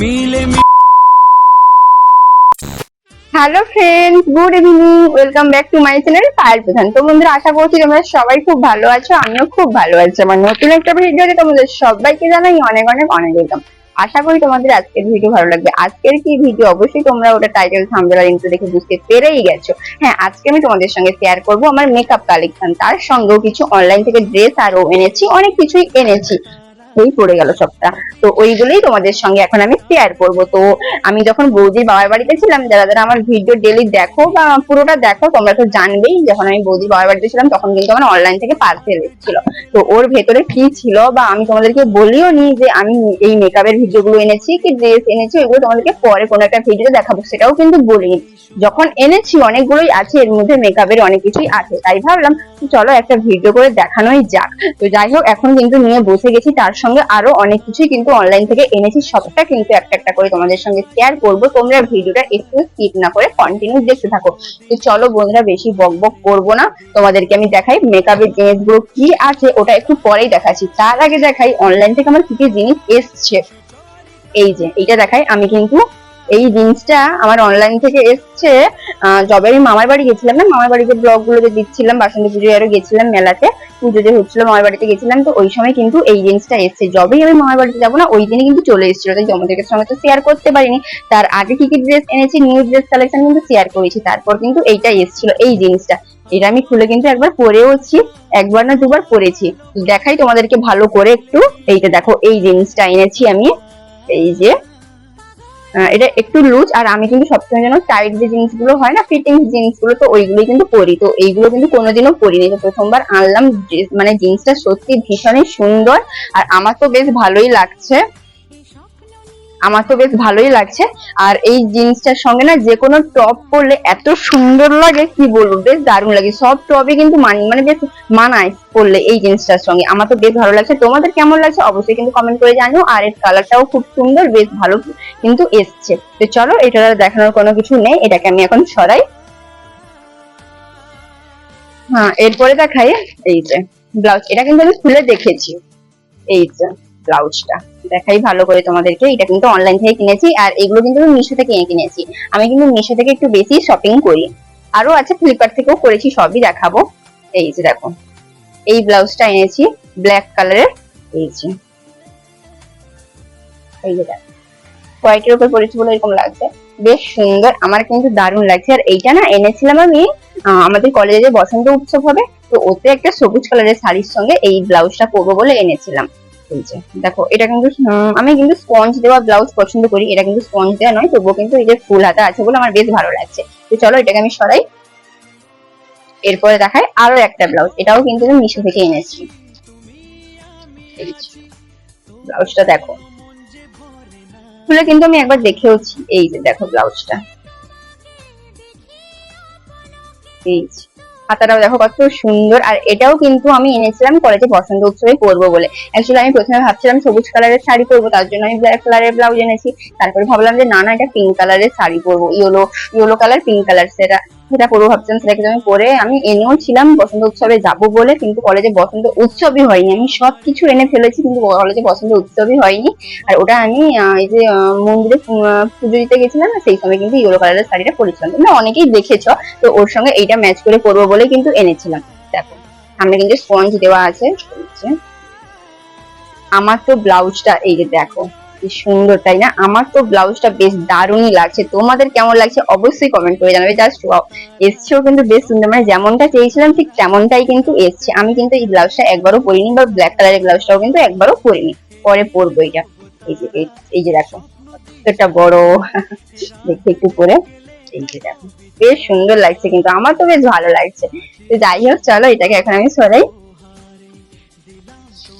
মিলে hello friends, good evening, welcome back to my channel Payel Pradhan. তো বন্ধুরা, আশা করছি তোমরা সবাই খুব ভালো আছো, আমিও খুব ভালো আছি। আমার নতুন একটা ভিডিওতে তোমাদের সবাইকে জানাই অনেক অনেক অনেক ওয়েলকাম আশা করি তোমাদের আজকের ভিডিও ভালো লাগবে। আজকের কি ভিডিও অবশ্যই তোমরা ওটা টাইটেল থাম্বনেল আর ইন্ট্রো দেখে বুঝতে পেরেই গেছো। হ্যাঁ আজকে আমি তোমাদের সঙ্গে শেয়ার করব আমার মেকআপ কালেকশন তার সঙ্গেও কিছু অনলাইন থেকে ড্রেস আরও এনেছি, অনেক কিছুই এনেছি। এই পড়ে গেল সবটা। তো ওইগুলোই তোমাদের সঙ্গে এখন আমি শেয়ার করব। তো আমি যখন বৌদির বাবার বাড়িতে ছিলাম, যারা যারা আমার ভিডিও ডেলি দেখো বা পুরোটা দেখো, তোমরা তো জানবেই, যখন আমি বৌদির বাবার বাড়িতে ছিলাম, তখন কিন্তু আমার অনলাইন থেকে পার্সেল এসেছিল। তো ওর ভেতরে কি ছিল বা আমি তোমাদেরকে বলিও নি যে আমি এই মেকআপের ভিডিওগুলো এনেছি, কি ড্রেস এনেছি, ওইগুলো তোমাদেরকে পরে কোনো একটা ভিডিও দেখাবো, সেটাও কিন্তু বলিনি। যখন এনেছি, অনেকগুলোই আছে, এর মধ্যে মেকআপের অনেক কিছুই আছে। তাই ভাবলাম, চলো একটা ভিডিও করে দেখানোই যাক। তো যাই হোক, এখন কিন্তু নিয়ে বসে গেছি, তার সঙ্গে আরও অনেক কিছুই কিন্তু অনলাইন থেকে এনেছি। সবটা কিন্তু একটা একটা করে তোমাদের সঙ্গে শেয়ার করব। তোমরা ভিডিওটা একটু স্কিপ না করে কন্টিনিউ দেখতে থাকো। তো চলো বন্ধুরা, বেশি বক বক করব না। তোমাদেরকে আমি দেখাই মেকআপের জিনিসগুলো কি আছে, ওটা একটু পরেই দেখাচ্ছি। তার আগে দেখাই অনলাইন থেকে আমার কি কি জিনিস এসছে। এই যে, এইটা দেখাই। আমি কিন্তু এই জিনিসটা আমার অনলাইন থেকে এসছে। যবে আমি মামার বাড়ি গেছিলাম না? মামার বাড়িতে ব্লগ গুলোতে দিচ্ছিলাম, বাসন্তী পুজোয় আরও গেছিলাম মেলাতে, পুজো যে হচ্ছিল মামার বাড়িতে গেছিলাম। তো ওই সময় কিন্তু এই জিনিসটা এসছে। যবেই আমি মামার বাড়িতে যাব না, ওই দিনে কিন্তু চলে এসেছিল। তাই তোমাদের সঙ্গে তো শেয়ার করতে পারিনি। তার আগে কি কি ড্রেস এনেছি নিউ ড্রেস কালেকশন কিন্তু শেয়ার করেছি। তারপর কিন্তু এইটা এসেছিল, এই জিনিসটা। এটা আমি খুলে কিন্তু একবার পরেওছি, একবার না দুবার পরেছি। দেখাই তোমাদেরকে ভালো করে একটু। এইটা দেখো, এই জিনিসটা এনেছি আমি। এই যে এটা একটু লুজ আর আমি কিন্তু সবসময় যেন টাইট যে জিনিসগুলো হয় না ফিটিং জিনিসগুলো, তো ওইগুলোই কিন্তু পরি। তো এইগুলো কিন্তু কোনোদিনও পরিনি। তো প্রথমবার আনলাম মানে জিন্সটা সত্যি ভীষণই সুন্দর, আর আমার তো বেশ ভালোই লাগছে। আমার তো বেশ ভালোই লাগছে। আর এই জিন্সটার সঙ্গে না যে কোনো টপ পরলে এত সুন্দর লাগে, কি বলব, বেশ দারুণ লাগে। সব টপে কিন্তু মান মানে বেশ মানায় পরলে এই জিন্সটার সঙ্গে। আমার তো বেশ ভালো লাগছে। তোমাদের কেমন লাগছে? অবশ্যই কিন্তু কমেন্ট করে জানিও। আর এর কালারটাও খুব সুন্দর, বেশ ভালো কিন্তু এসছে। তো চলো, এটা দেখানোর কোনো কিছু নেই। এটাকে আমি এখন সরাই। হ্যাঁ এরপরে দেখাই। এই যে ব্লাউজ এটা কিন্তু আমি খুলে দেখেছি। এই যে। ব্লাউজটা। দেখাই ভালো করে তোমাদেরকে, এটা কিন্তু অনলাইন থেকে কিনেছি আর এগুলো কিন্তু আমি মিশো থেকে কিনেছি। আমি কিন্তু মিশো থেকে একটু বেশি শপিং করি। আরও আছে ফ্লিপকার্ট থেকেও করেছি, সবই দেখাবো। এই যে দেখো, এই ব্লাউজটা এনেছি ব্ল্যাক কালারের এই যে। দেখো হোয়াইটের উপর বলে এরকম লাগছে। বেশ সুন্দর, আমার কিন্তু দারুণ লাগছে। আর এইটা না এনেছিলাম আমি আমাদের কলেজে যে বসন্ত উৎসব হবে, তো ওতে একটা সবুজ কালারের শাড়ির সঙ্গে এই ব্লাউজটা পরবো বলে এনেছিলাম। যে দেখো, এটা কিন্তু আমি কিন্তু স্পঞ্জ দেওয়া ব্লাউজ পছন্দ করি, এটা কিন্তু স্পঞ্জ দেওয়া নয়, তবুও কিন্তু এই যে ফুল হাতা আছে বলে আমার বেশ ভালো লাগছে। তো চলো এটাকে আমি সরাই। এরপরে দেখাই আরও একটা ব্লাউজ এটাও কিন্তু আমি মিশো থেকে এনেছি। ব্লাউজটা দেখো। খুলে কিন্তু আমি একবার দেখেওছি, এই যে দেখো ব্লাউজটা এই যে। হাতাটাও দেখো কত সুন্দর। আর এটাও কিন্তু আমি এনেছিলাম কলেজে বসন্ত উৎসবে পরবো বলে। অ্যাকচুয়ালি আমি প্রথমে ভাবছিলাম সবুজ কালারের শাড়ি পরবো, তার জন্য আমি ব্ল্যাক কালারের ব্লাউজ এনেছি। তারপরে ভাবলাম যে, না না, এটা পিঙ্ক কালারের শাড়ি পরবো। Yellow yellow colour pink colour সেটা সেটা পরবো ভাবছিলাম সেটাকে আমি পরে আমি এনেও ছিলাম, বসন্ত উৎসবে যাব বলে, কিন্তু কলেজে বসন্ত উৎসবই হয়নি। আমি সব কিছু এনে ফেলেছি, কিন্তু কলেজে বসন্ত উৎসবই হয়নি। আর ওটা আমি এই যে মন্দিরে পুজো দিতে গেছিলাম না, সেই সময় কিন্তু ইয়েলো কালারের শাড়িটা পরেছিলাম। তোমরা অনেকেই দেখেছ, তো ওর সঙ্গে এইটা ম্যাচ করে করব বলে কিন্তু এনেছিলাম। দেখো, সামনে কিন্তু স্পঞ্জ দেওয়া আছে আমার তো ব্লাউজটা এই যে দেখো। কি সুন্দর, তাই না? আমার তো ব্লাউজটা বেশ দারুণই লাগছে। তোমাদের কেমন লাগছে অবশ্যই কমেন্ট করে জানাবে। জাস্ট এসছেও কিন্তু বেশ সুন্দর। মানে যেমনটা চেয়েছিলাম, ঠিক তেমনটাই কিন্তু এসছে। আমি কিন্তু এই ব্লাউজটা একবারও পরিনি বা ব্ল্যাক কালারের ব্লাউজটাও কিন্তু একবারও পরিনি। পরে পরবো এটা। এই যে, এই- যে দেখো এটা বড়। দেখি একটু পরে। এই যে দেখো, বেশ সুন্দর লাগছে কিন্তু। আমার তো বেশ ভালো লাগছে। তো যাই হোক, চলো এটাকে এখন আমি সরাই।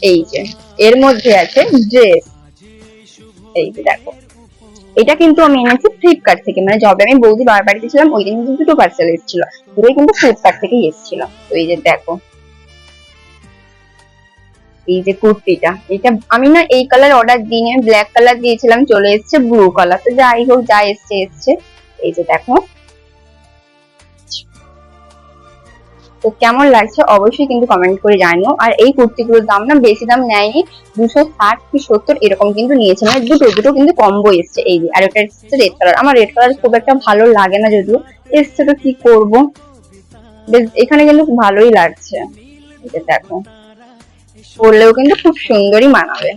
এই যে, এর মধ্যে আছে ড্রেস এই যে দেখো। এটা কিন্তু আমি এনেছি ফ্লিপকার্ট থেকে। মানে যবে আমি বৌদি বাবার বাড়িতে ছিলাম ওই দিন কিন্তু দুটো পার্সেল এসেছিল। দুটোই কিন্তু ফ্লিপকার্ট থেকে এসেছিল। তো এই যে দেখো। এই যে কুর্তিটা, এটা আমি না এই কালার অর্ডার দিই ব্ল্যাক কালার দিয়েছিলাম, চলে এসেছে ব্লু কালার তো যাই হোক, যা এসছে এসছে। এই যে দেখো। তো কেমন লাগছে অবশ্যই কিন্তু কমেন্ট করে জানিও। আর এই কুর্তিগুলোর দাম না বেশি দাম নেয়নি, দুশো ষাট কি সত্তর এরকম কিন্তু নিয়েছে। মানে দুটো দুটো কিন্তু কম্বো এসছে এই যে। আর একটা এসছে রেড কালার আমার রেড কালার খুব একটা ভালো লাগে না যদিও। এসছে তো কি করব? বেশ, এখানে কিন্তু ভালোই লাগছে। যে দেখো। পরলেও কিন্তু খুব সুন্দরই মানাবে।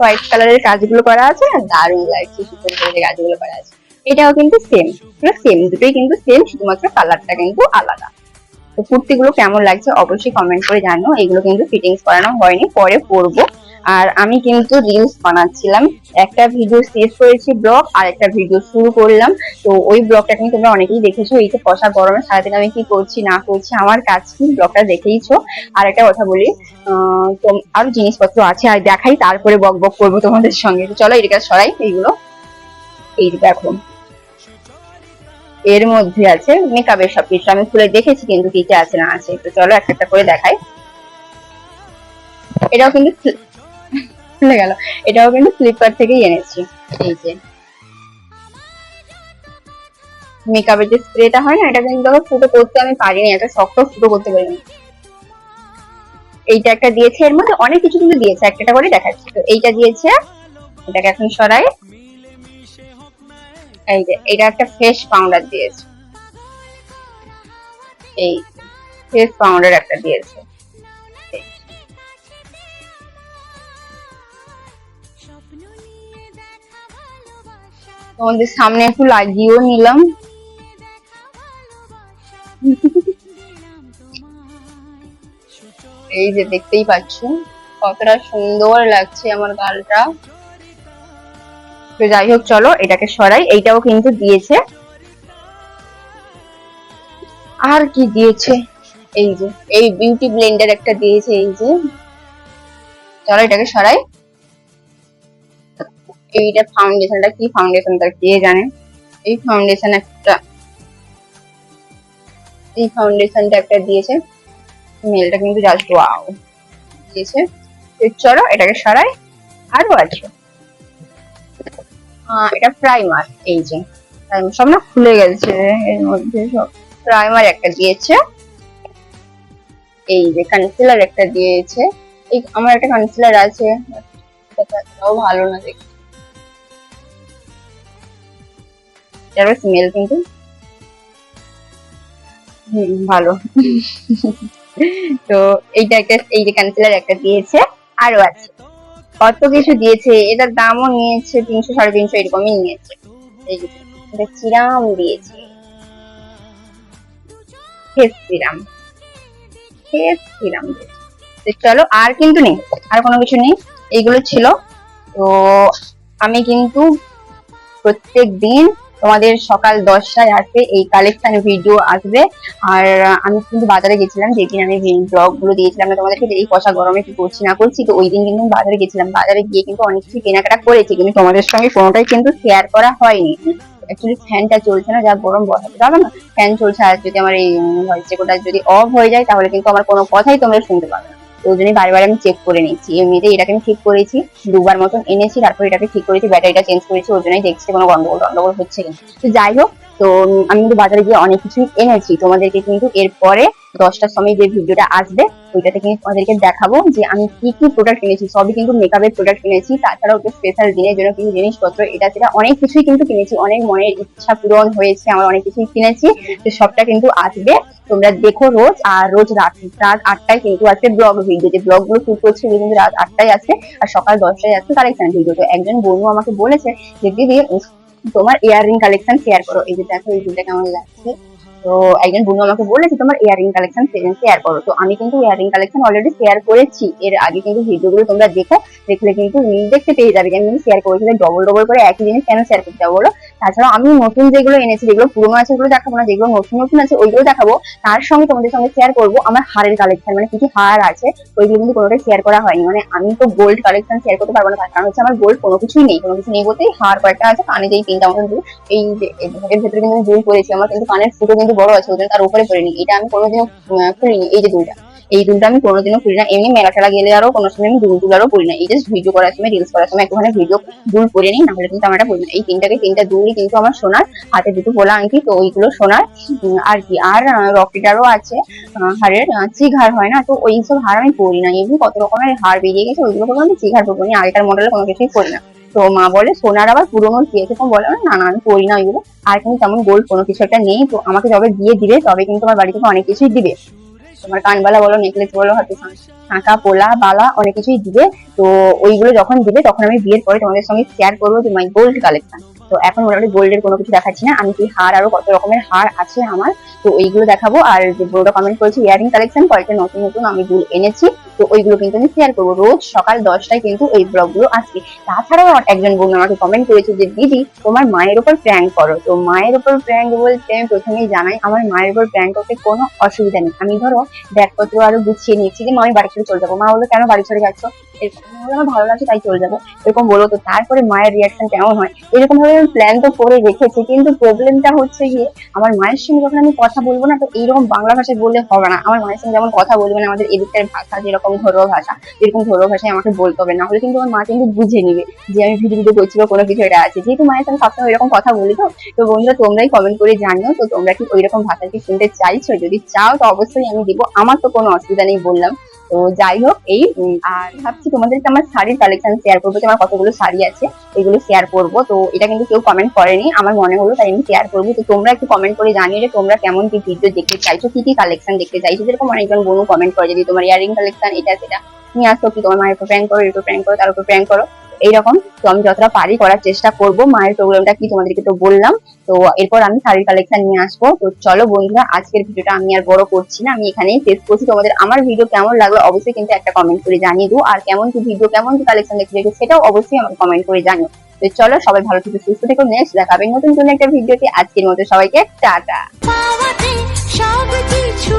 হোয়াইট কালারের কাজগুলো করা আছে আর দারুণ লাগছে সুন্দর করে কাজগুলো করা আছে। এটাও কিন্তু সেম পুরো সেম দুটোই কিন্তু সেম শুধুমাত্র কালারটা কিন্তু আলাদা। তো কুর্তিগুলো কেমন লাগছে অবশ্যই কমেন্ট করে জানো এগুলো কিন্তু ফিটিংস করানো হয়নি, পরে পরবো। আর আমি কিন্তু রিলস বানাচ্ছিলাম। একটা ভিডিও শেষ করেছি ব্লগ আর একটা ভিডিও শুরু করলাম। তো ওই ব্লগটা কিন্তু তোমরা অনেকেই দেখেছ, এই যে কষা গরমে সারাদিন আমি কি করছি, না করছি, আমার কাজ কি? ব্লগটা দেখেইছো। আর একটা কথা বলি তো আরও জিনিসপত্র আছে, আর দেখাই, তারপরে বক বক করব তোমাদের সঙ্গে। চলো, এদিকে সরাই, এইগুলো। এই দেখো। এর মধ্যে আছে মেকআপের সব কিছু আমি খুলে দেখেছি কিন্তু কি কি আছে, না আছে। তো চলো একটা একটা করে দেখাই। এটাও কিন্তু খুলে গেল। এটাও কিন্তু ফ্লিপকার্ট থেকেই এনেছি। এই যে। মেকআপের যে স্প্রেটা হয় না, এটা কিন্তু আবার ফুটো করতে আমি পারিনি এটা শক্ত ফুটো করতে পারিনি। এইটা একটা দিয়েছে এর মধ্যে, অনেক কিছু কিন্তু দিয়েছে একটা করে দেখাচ্ছি। তো এইটা দিয়েছে, এটাকে এখন সরাই। এই যে, এটা একটা ফেস পাউডার দিয়েছে। এই ফেস পাউডার একটা দিয়েছে। তোমাদের সামনে একটু লাগিয়েও নিলাম। এই যে দেখতেই পাচ্ছ, কতটা সুন্দর লাগছে আমার গালটা। তো যাই হোক, চলো, এটাকে সরাই। এইটাও কিন্তু দিয়েছে। আর কি দিয়েছে? এই যে, এই বিউটি ব্লেন্ডার একটা দিয়েছে, এই যে। চলো, এটাকে সরাই। এইটা ফাউন্ডেশনটা কি ফাউন্ডেশনটা কে জানে? এই ফাউন্ডেশন একটা, এই ফাউন্ডেশনটা একটা দিয়েছে। মেলটা কিন্তু জাস্ট ওয়াও দিয়েছে। চলো, এটাকে সরাই। আরও আছে। এটা প্রাইমার এই যে। সব না খুলে গেছে, এর মধ্যে সব। প্রাইমার একটা দিয়েছে। এই যে কনসিলার একটা দিয়েছে। এই আমার একটা কনসিলার আছে। ভালো না এটারও স্মেল কিন্তু হুম, ভালো। তো এইটা একটা, এই যে কনসিলার একটা দিয়েছে। আরও আছে। কত কিছু দিয়েছে, এটার দামও নিয়েছে তিনশো সাড়ে তিনশো এরকমই নিয়েছে। এটা চিরাম দিয়েছে। ফেস সিরাম ফেস সিরাম চলো, আর কিন্তু নেই, আর কোনো কিছু নেই। এইগুলো ছিল। তো আমি কিন্তু প্রত্যেক দিন তোমাদের সকাল দশটায় আসবে, এই কালেকশন ভিডিও আসবে। আর আমি কিন্তু বাজারে গেছিলাম, যেদিন আমি ব্লগগুলো দিয়েছিলাম তোমাদেরকে এই কষা গরমে কি করছি, না করছি, তো ওই দিন কিন্তু বাজারে গেছিলাম। বাজারে গিয়ে কিন্তু অনেক কিছু কেনাকাটা করেছি, কিন্তু তোমাদের সঙ্গে কোনোটাই কিন্তু শেয়ার করা হয়নি। ফ্যানটা চলছে না, যা গরম বসাতে যাবে না ফ্যান চলছে, আর যদি আমার এই ভয়েস রেকর্ডার যদি অফ হয়ে যায়, তাহলে কিন্তু আমার কোনো কথাই তোমরা শুনতে পাবে না। ওই জন্য বারে বারে আমি চেক করে নিচ্ছি। এমনিতে এটাকে আমি ঠিক করেছি, দুবার মতন এনেছি, তারপর এটাকে ঠিক করেছি ব্যাটারিটা চেঞ্জ করেছি, ওই জন্যই দেখছি কোনো গন্ডগোল গন্ডগোল হচ্ছে তো যাই হোক তো আমি কিন্তু বাজারে গিয়ে অনেক কিছুই এনেছি। তোমাদেরকে কিন্তু এরপরে দশটার সময় যে ভিডিওটা আসবে, ওইটাতে কিন্তু তোমাদেরকে দেখাবো যে আমি কি কি প্রোডাক্ট কিনেছি সবই কিন্তু মেকআপের প্রোডাক্ট কিনেছি তাছাড়াও তো স্পেশাল দিনের জন্য কিছু জিনিসপত্র, এটা সেটা অনেক কিছুই কিন্তু কিনেছি। অনেক মনের ইচ্ছা পূরণ হয়েছে, আমার অনেক কিছুই কিনেছি। তো সবটা কিন্তু আসবে। তোমরা দেখো রোজ, আর রোজ রাত রাত আটটায় কিন্তু আসবে ব্লগ ভিডিও যে ব্লগগুলো শুট করছি ওগুলো কিন্তু রাত আটটায় আসছে আর সকাল দশটায় আসছে কালেকশন ভিডিও তো একজন বন্ধু আমাকে বলেছে যে, দিদি তোমার ইয়াররিং কালেকশন শেয়ার করো। এই যে দেখো, এই দুটা কেমন লাগছে? তো একজন বন্ধু আমাকে বলেছে, তোমার ইয়ারিং কালেকশন শেয়ার করো। তো আমি কিন্তু ইয়ারিং কালেকশন অলরেডি শেয়ার করেছি। এর আগে কিন্তু ভিডিওগুলো তোমরা দেখো, দেখলে কিন্তু দেখতে পেয়ে যাবে। যে আমি শেয়ার করেছিলাম ডবল ডবল করে একই জিনিস কেন শেয়ার করতে যাব বলো? তাছাড়া আমি নতুন যেগুলো এনেছি, যেগুলো পুরোনো আছে ওগুলো দেখাবো না, যেগুলো নতুন নতুন আছে ওইগুলো দেখাবো। তার সঙ্গে তোমাদের সঙ্গে শেয়ার করব আমার হারের কালেকশন মানে কি কি হার আছে, ওইগুলো কিন্তু কোনোটাই শেয়ার করা হয়নি। মানে আমি তো গোল্ড কালেকশন শেয়ার করতে পারব না কারণ হচ্ছে আমার গোল্ড কোনো কিছুই নেই, কোনো কিছু নেই বলতে হার কয়েকটা আছে, কানে যেই তিনটা মতন দুল এই এর ভেতরে কিন্তু জুল করেছি, আমার কিন্তু কানের ফুটো কিন্তু বড় আছে, ওই জন্য তার উপরে পড়েনি, এটা আমি কোনোদিনও খুলিনি, এই যে দুলটা এই দুলটা আমি কোনোদিনও পরি না। এমনি মেলা টেলা গেলে আরও কোনো সময় আমি দুল দুলারও পরি না। এই জাস্ট ভিডিও করার সময় রিলস করার সময় একটুখানি ভিডিও দুল পরে নিই, নাহলে কিন্তু আমার এটা পরি না। এই তিনটাকে তিনটা দুলই কিন্তু আমার সোনার, হাতে দুটো পোলা আংটি, তো ওইগুলো সোনার। আর কি, আর রকেটারও আছে। হারের চিঘার হয় না, তো ওই সব হার আমি পরি না। এমনি কত রকমের হার বেরিয়ে গেছে, ওইগুলো কোনো আমি চিঘার পরবো না। আগেকার মডেলে কোনো কিছুই পরি না। তো মা বলে, সোনার আবার পুরোনো কি আছে? তো বলে, না না, আমি পরি না ওইগুলো। আর কিন্তু তেমন গোল্ড কোনো কিছু একটা নেই, তো আমাকে যবে দিয়ে দিবে, তবে কিন্তু আমার বাড়ি থেকে অনেক কিছুই দিবে। তোমার কানবালা বলো, নেকলেস বলো, হয়তো ফাঁকা পোলা, বালা, অনেক কিছুই দিবে। তো ওইগুলো যখন দিবে, তখন আমি বিয়ের পরে তোমাদের সঙ্গে শেয়ার করব যে গোল্ড কালেকশন তো এখন মোটামুটি গোল্ডের কোনো কিছু দেখাচ্ছি না। আমি কি হার আরও কত রকমের হার আছে আমার? তো ওইগুলো দেখাবো। আর যে বড়টা কমেন্ট করেছি, ইয়ারিং কালেকশন কয়েকটা নতুন নতুন আমি দুল এনেছি। তো ওইগুলো কিন্তু আমি শেয়ার করব। রোজ সকাল দশটায় কিন্তু এই ব্লগগুলো আসবে। তাছাড়াও একজন বোন আমাকে কমেন্ট করেছে যে, দিদি, তোমার মায়ের উপর প্র্যাঙ্ক করো। তো মায়ের উপর প্র্যাঙ্ক বলতে আমি প্রথমেই জানাই, আমার মায়ের উপর প্র্যাঙ্ক করতে কোনো অসুবিধা নেই। আমি ধরো ব্যাগপত্র আরও গুছিয়ে নিয়েছি যে, মা, আমি বাড়ি ছেড়ে চলে যাব। মা বলল, কেন বাড়ি ছেড়ে যাচ্ছ? আমার ভালো লাগছে, তাই চলে যাব। এরকম বলো তো, তারপরে মায়ের রিয়াকশন কেমন হয়? এরকম ভাবে আমি প্ল্যান তো করে রেখেছি, কিন্তু প্রবলেমটা হচ্ছে গিয়ে, আমার মায়ের সঙ্গে যখন আমি কথা বলব না, তো এইরকম বাংলা ভাষায় বললে হবে না। আমার মায়ের সঙ্গে যেমন কথা বলবে না, আমাদের এদিকটার ভাষা যেরকম ঘরোয়া ভাষা। এরকম ঘরোয়া ভাষায় আমাকে বলতে হবে। না হলে কিন্তু আমার মা কিন্তু বুঝে নিবে যে আমি ভিডিও ভিডিও করছি বা কোনো কিছু এটা আছে। যেহেতু মায়ের সঙ্গে সবসময় এরকম কথা বলি তো তো বন্ধুরা তোমরাই কমেন্ট করে জানিও। তো তোমরা কি ওইরকম ভাষা কি শুনতে চাইছো? যদি চাও তো অবশ্যই আমি দিব। আমার তো কোনো অসুবিধা নেই বললাম। তো যাই হোক, এই আর ভাবছি তোমাদেরকে আমার শাড়ির কালেকশন শেয়ার করব তোমার কতগুলো শাড়ি আছে, এগুলো শেয়ার করব। তো এটা কিন্তু কেউ কমেন্ট করেনি, আমার মনে হলো তাই আমি শেয়ার করব। তো তোমরা একটু কমেন্ট করে জানিয়ে যে তোমরা কেমন কি ভিডিও দেখতে চাইছো, কি কি কালেকশন দেখতে চাইছো। যেরকম অনেকজন বোনও কমেন্ট করে যদি তোমার ইয়ারিং কালেকশন এটা, সেটা। নিয়ে আসো, কি তোমার মায়ের উপর প্র্যাঙ্ক করো, এর প্র্যাঙ্ক করো, তার উপর প্র্যাঙ্ক করো। এইরকম। তো আমি যতটা পারি করার চেষ্টা করব। মায়ের প্রবলেমটা কি তোমাদেরকে তো বললাম। তো এরপর আমি শাড়ির কালেকশন নিয়ে আসব। তো চলো বন্ধুরা, আজকের ভিডিওটা আমি আর বড় করছি না। আমি এখানেই শেষ করছি। তোমাদের আমার ভিডিও কেমন লাগল অবশ্যই কিন্তু একটা কমেন্ট করে জানিয়ে দিও। আর কেমন কি ভিডিও কেমন কি কালেকশন দেখতে চাইছো সেটাও অবশ্যই আমাকে কমেন্ট করে জানিও। তো চলো, সবাই ভালো থেকে, সুস্থ থেকো। নেক্সট দেখাবে নতুন কোনো একটা ভিডিওতে। আজকের মতো সবাইকে টাটা। সব কিছু